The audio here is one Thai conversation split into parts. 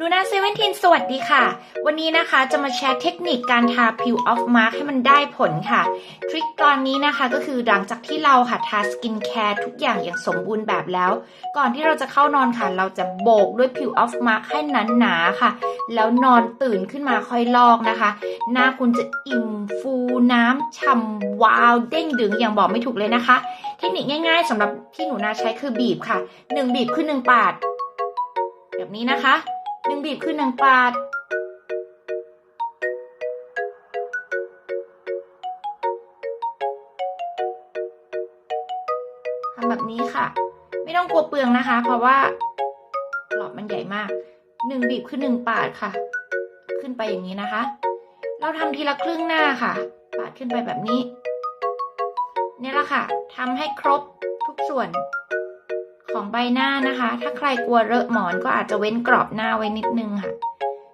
นูนาเซเว่นทีนสวัสดีค่ะ วันนี้นะคะจะมาแชร์เทคนิคการทาผิวออฟมาร์คให้มันได้ผลค่ะ ทริคตอนนี้นะคะก็คือหลังจากที่เราค่ะทาสกินแคร์ทุกอย่างอย่างสมบูรณ์แบบแล้ว ก่อนที่เราจะเข้านอนค่ะ เราจะโบกด้วยผิวออฟมาร์คให้หนาหนาๆค่ะ แล้วนอนตื่นขึ้นมาค่อยลอกนะคะ หน้าคุณจะอิ่มฟูน้ำฉ่ำวาวเด้งดึงอย่างบอกไม่ถูกเลยนะคะ เทคนิคง่าย ๆสำหรับที่หนูนาใช้คือบีบค่ะหนึ่งบีบคือหนึ่งปาด แบบนี้นะคะ หนึ่งบีบคือหนึ่งปาด ทำแบบนี้ค่ะ ไม่ต้องกลัวเปลืองนะคะ เพราะว่าหลอดมันใหญ่มากหนึ่งบีบคือหนึ่งปาดค่ะ ขึ้นไปอย่างนี้นะคะ เราทำทีละครึ่งหน้าค่ะ ปาดขึ้นไปแบบนี้เนี่ยแหละค่ะทำให้ครบทุกส่วน ของใบหน้านะคะ ถ้าใครกลัวเลอะหมอนก็อาจจะเว้นกรอบหน้าไว้นิดนึงค่ะ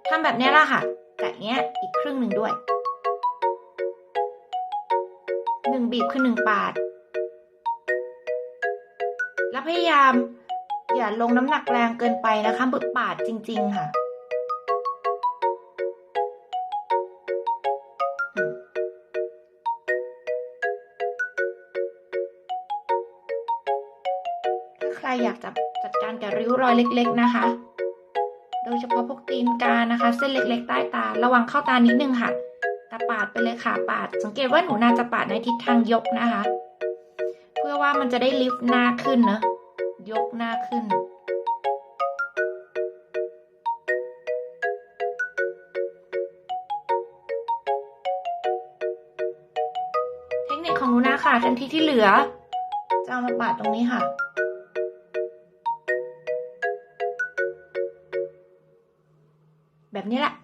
ทำแบบนี้ละค่ะกะเนี้ยอีกครึ่งหนึ่งด้วยหนึ่งบีบคือหนึ่งปาด แล้วพยายามอย่าลงน้ำหนักแรงเกินไปนะคะบึกปาดจริง ๆ ค่ะ รอยากจะจัดการกับริ้วรอยเล็ก ๆนะคะ โดยเฉพาะพวกตีนกานะคะ เส้นเล็ก ๆ ใต้ตา ระวังเข้าตานิดนึงค่ะตาปาดไปเลยค่ะปาด สังเกตว่าหนูนาจะปาดในทิศทางยกนะคะ เพื่อว่ามันจะได้ลิฟต์หน้าขึ้นเนอะยกหน้าขึ้นเทคนิคของหนูนาค่ะทันทีที่เหลือ จะเอามาปาดตรงนี้ค่ะ แบบนี้แหละจบ